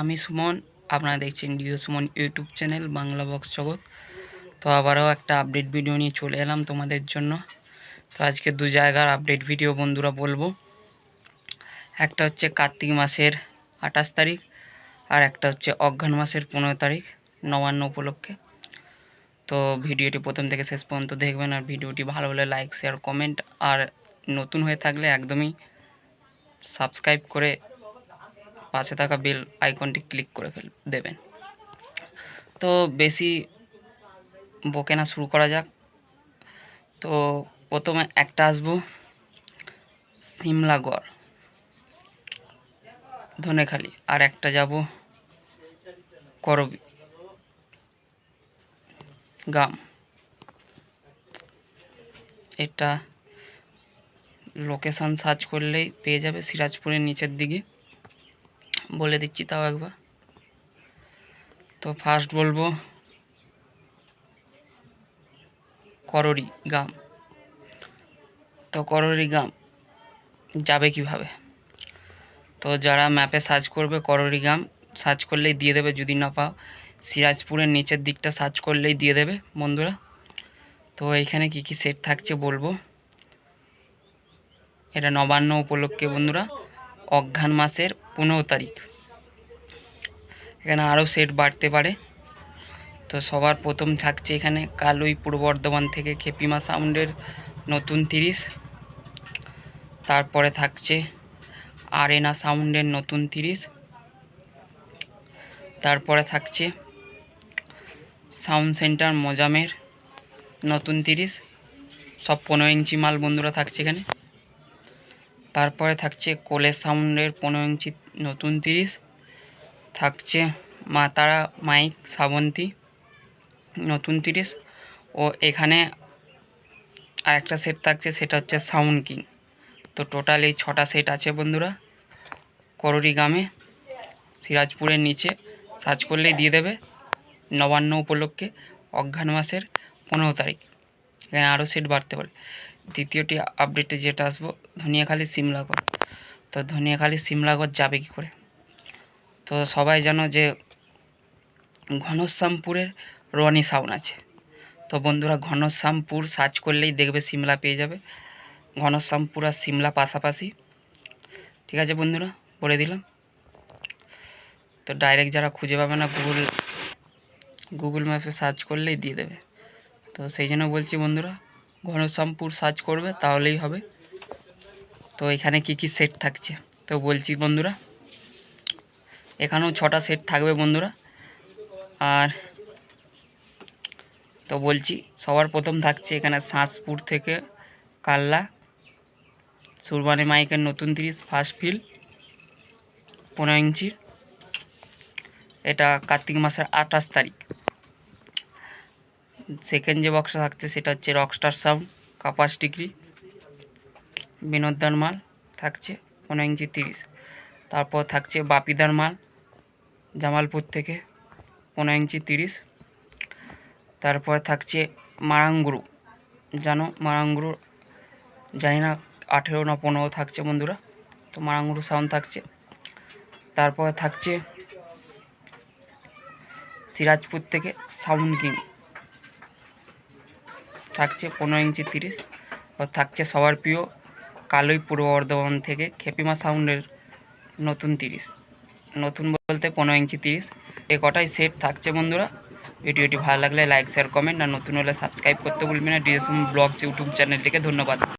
আমি সুমন, আপনারা দেখছেন deo Suman YouTube channel Bangla box জগৎ। তো আবারও একটা আপডেট ভিডিও নিয়ে চলে এলাম তোমাদের জন্য। তো আজকে দু জায়গার আপডেট ভিডিও বন্ধুরা বলব। একটা হচ্ছে কার্তিক মাসের আঠাশ তারিখ আর একটা হচ্ছে অঘ্রান মাসের পনেরো তারিখ, নবান্ন উপলক্ষে। তো ভিডিওটি প্রথম থেকে শেষ পর্যন্ত দেখবেন আর ভিডিওটি ভালো হলে লাইক শেয়ার কমেন্ট আর নতুন হয়ে থাকলে একদমই সাবস্ক্রাইব করে পাশে থাকা বেল আইকনটি ক্লিক করে ফেল, দেবেন। তো বেশি বকে না, শুরু করা যাক। তো প্রথমে একটা আসব। সিমলাগড়, ধনেখালি। আর একটা যাব করবি। গাম। এটা লোকেশান সার্চ করলেই পেয়ে যাবে সিরাজপুরের নিচের দিকে। বলে দিচ্ছি তাও একবার। তো ফার্স্ট বলব কররি গাম। তো কররি গাম যাবে কীভাবে? তো যারা ম্যাপে সার্চ করবে কররি গাম সার্চ করলেই দিয়ে দেবে, যদি না পাও সিরাজপুরের নিচের দিকটা সার্চ করলেই দিয়ে দেবে বন্ধুরা। তো এখানে কি কি সেট থাকছে বলব? এটা নবান্ন উপলক্ষে বন্ধুরা। অঘ্রান মাসের পনেরো তারিখ। এখানে আরও সেট বাড়তে পারে। তো সবার প্রথম থাকছে এখানে কালুই পূর্ব বর্ধমান থেকে খেপিমা সাউন্ডের নতুন তিরিশ। তারপরে থাকছে আরেনা সাউন্ডের নতুন তিরিশ। তারপরে থাকছে সাউন্ড সেন্টার মোজামের নতুন তিরিশ। সব পনেরো ইঞ্চি মাল বন্ধুরা থাকছে এখানে। তারপরে থাকছে কোলে সাউন্ডের পনেরো ইঞ্চি নতুন তিরিশ, থাকছে মা তারা মাইক শ্রাবন্তী নতুন তিরিশ ও এখানে আরেকটা সেট থাকছে, সেটা হচ্ছে সাউন্ড কিং। তো টোটাল এই ছটা সেট আছে বন্ধুরা কররি গ্রামে, সিরাজপুরের নিচে। সার্চ করলেই দিয়ে দেবে, নবান্ন উপলক্ষে অঘ্রান মাসের পনেরো তারিখ। এখানে আরও সিট বাড়তে পারে। দ্বিতীয়টি আপডেটে যেটা আসব, ধনিয়াখালী সিমলাগড় তো ধনিয়াখালি সিমলাগড় যাবে কী করে? তো সবাই জানো যে ঘনশ্যামপুরের রনি সাউন্ড আছে। তো বন্ধুরা, ঘনশ্যামপুর সার্চ করলেই দেখবে সিমলা পেয়ে যাবে। ঘনশ্যামপুর আর সিমলা পাশাপাশি। ঠিক আছে বন্ধুরা, বলে দিলাম। তো ডাইরেক্ট যারা খুঁজে পাবে না গুগল গুগল ম্যাপে সার্চ করলেই দিয়ে দেবে। তো সেই জন্য বলছি বন্ধুরা, ঘনশ্যামপুর সার্চ করবে, তাহলেই হবে। তো এখানে কি কি সেট থাকছে? তো বলছি বন্ধুরা, এখানেও ছটা সেট থাকবে বন্ধুরা। আর তো বলছি, সবার প্রথম থাকছে এখানে শাঁসপুর থেকে কাল্লা, সুরবানি মাইকের নতুন তিরিশ ফার্স্ট ফিল পনেরো ইঞ্চির। এটা কার্তিক মাসের আঠাশ তারিখ। সেকেন্ড যে বক্সটা থাকছে, সেটা হচ্ছে রকস্টার সাউন্ড কাপাস ডিগ্রি বিনোদার মাল থাকছে পনেরো ইঞ্চি তিরিশ। তারপর থাকছে বাপিদার মাল, জামালপুর থেকে পনেরো ইঞ্চি তিরিশ। তারপরে থাকছে মারাঙ্গুরু, জানো মারাঙ্গুরু? জানি না, আঠেরো না পনেরো থাকছে বন্ধুরা, তো মারাঙ্গুরু সাউন্ড থাকছে। তারপরে থাকছে সিরাজপুর থেকে সাউন্ড কিং থাকছে পনেরো ইঞ্চি তিরিশ, ও থাকছে সবার প্রিয় কালোই পূর্ব বর্ধমান থেকে খেপিমা সাউন্ডের নতুন তিরিশ। নতুন বলতে পনেরো ইঞ্চি তিরিশ। এ কটাই সেট থাকছে বন্ধুরা। ভিডিওটি ভালো লাগলে লাইক শেয়ার কমেন্ট আর নতুন হলে সাবস্ক্রাইব করতে ভুলবেন না। ডিএসএম ব্লগস ইউটিউব চ্যানেলটিকে ধন্যবাদ।